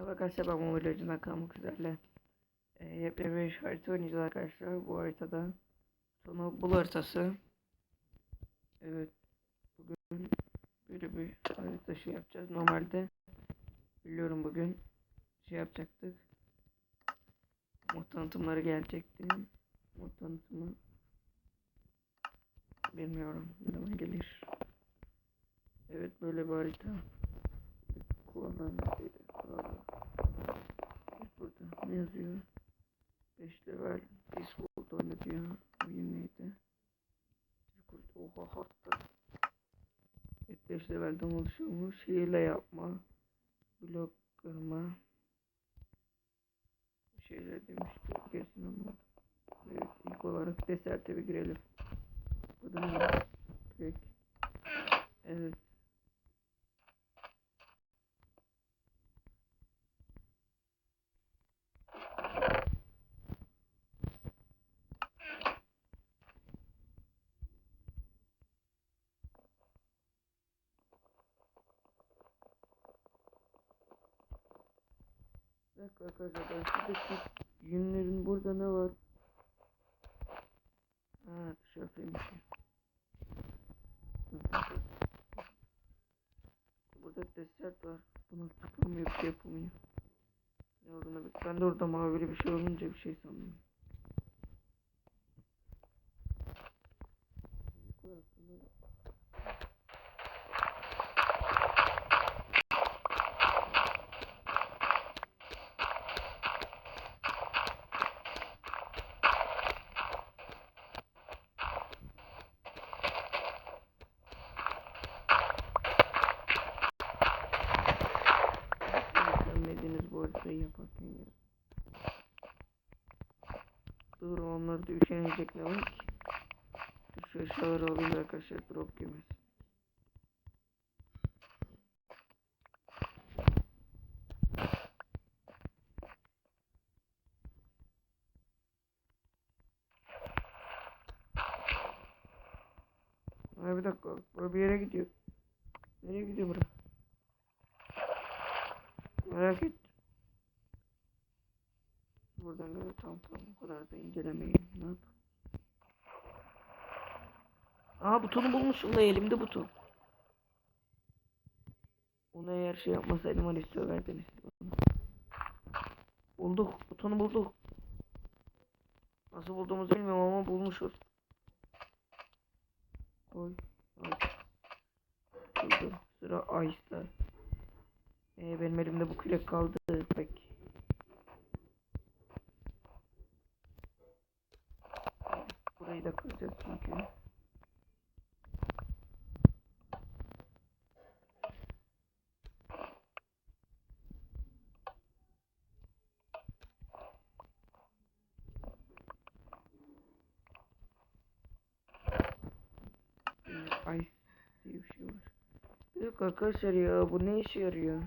Merhaba arkadaşlar ben Mobile Legends'dan kalmak üzere. Ee, yepyeni bir harita oynayacağız arkadaşlar. Bu haritada sonu bul haritası. Evet. Bugün böyle bir harita şey yapacağız. Normalde biliyorum bugün şey yapacaktık. Mod tanıtımları gelecekti. Mod tanıtımı bilmiyorum ne zaman gelir. Evet böyle bir harita. Kullanılan. Burada ne yazıyor? 5 level Discord oyunu diyor. Oyun neydi? Discord oha hatta. Evet 5 levelden oluşuyormuş. Hile yapma. Blok kırma. Bir şeyler demişti. Kesin ama. Evet ilk olarak deserte bir girelim. Ne var? Pek. Evet. Dakika arkadaşlar şuradaki yünlerin burada ne var? Ha tişörtüymüş. Burada desert var. Buna tıklamıyor bir şey yapılmıyor. Ne olduğunu Ben de orada mavili bir şey olunca bir şey sandım. Haritayı yaparken ya. Dur onlarda üşenecek ne var ki? Dur şu aşağıları alayım da arkadaşlar drop yemez. Ay bir dakika. Bura bir yere gidiyor. Nereye gidiyor bura? Merak et. Buradan göre tam tam o kadar da incelemeyin. Ne yap? Aa butonu bulmuşum da elimde buton. Ona eğer şey yapmasaydım hani söverdiniz. bana. Bulduk. Butonu bulduk. Nasıl bulduğumuzu bilmiyorum ama bulmuşuz. Oy. Dur. Sıra Ice'da. Ee, benim elimde bu kürek kaldı pek. Kıracağız çünkü. Ice diye bir şey var. Dakika arkadaşlar ya bu ne işe yarıyor?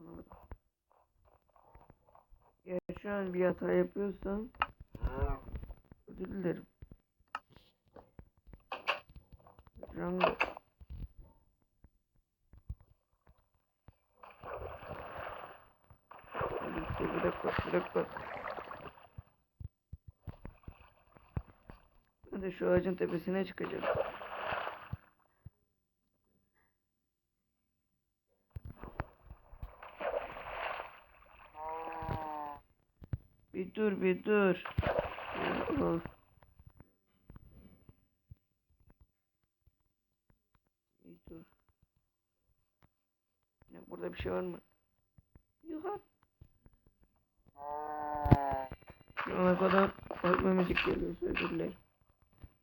Anlamadım. Ya şu an bir hata yapıyorsam özür dilerim. Jungle. Bir dakika, bir dakika, de şu ağacın tepesine çıkacağım. Bir dur, bir dur. Of. Bir dur. Ya burada bir şey var mı? Yok. Ana kadar ölmemişik geliyor özür dilerim.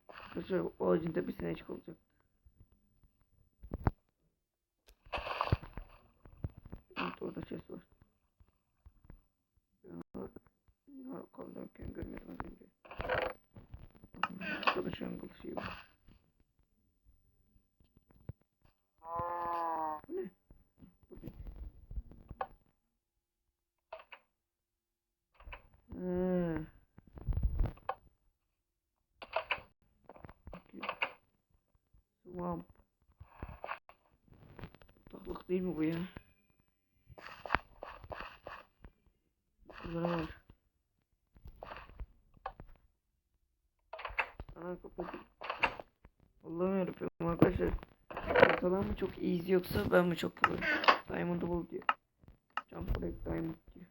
Arkadaşlar o ağacın tepesine çıkılacak. Kol dönken önce. Burada jungle şey var. Okay. Swamp. Tatlık değil mi bu ya? Kapatıp. Allah'ım yarabbim arkadaşlar. Ortadan mı çok easy yoksa ben mi çok proyum? Diamond'ı bul diyor. Jump break diamond diyor.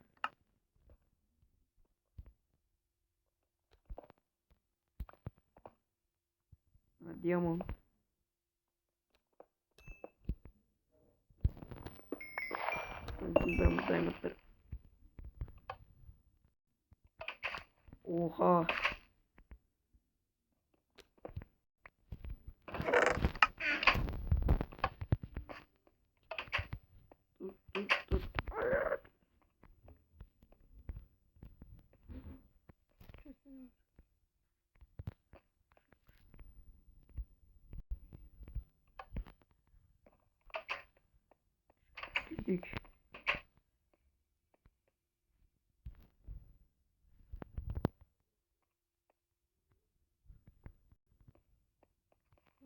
Ha, diamond. Ben bu diamondları. Oha. Dur dur dur. Hayır. Gittik.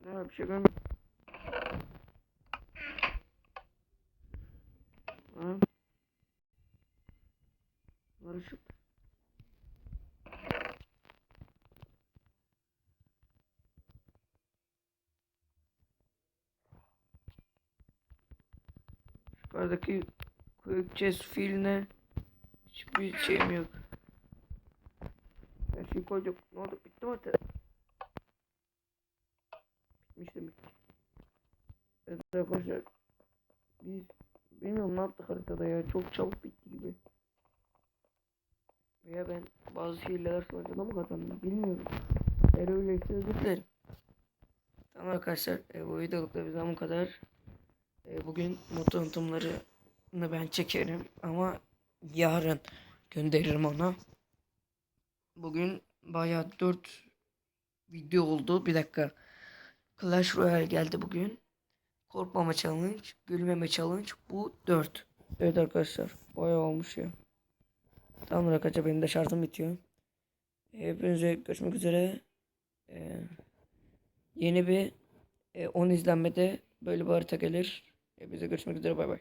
Ne var bir şey görmedim. Ha? Yukarıdaki quick filine hiçbir şeyim yok. Her şeyi koyduk. Ne oldu? Bitti mi artık? Bitmiş demek ki. Evet arkadaşlar. Biz bilmiyorum ne yaptık haritada ya. Çok çabuk bitti gibi. Veya ben bazı hileler sonucunda mı kazandım bilmiyorum. Eğer öyleyse özür dilerim. Tamam arkadaşlar e, bu videolukta bizden bu kadar. E, bugün mod tanıtımlarını ben çekerim ama yarın gönderirim ona. Bugün bayağı 4 video oldu. Bir dakika. Clash Royale geldi bugün. Korkmama challenge, gülmeme challenge. Bu 4. Evet arkadaşlar. Bayağı olmuş ya. Tamam arkadaşlar benim de şarjım bitiyor. Hepinize görüşmek üzere. Ee, yeni bir e, 10 izlenmede böyle bir harita gelir. Hepinize görüşmek üzere bay bay.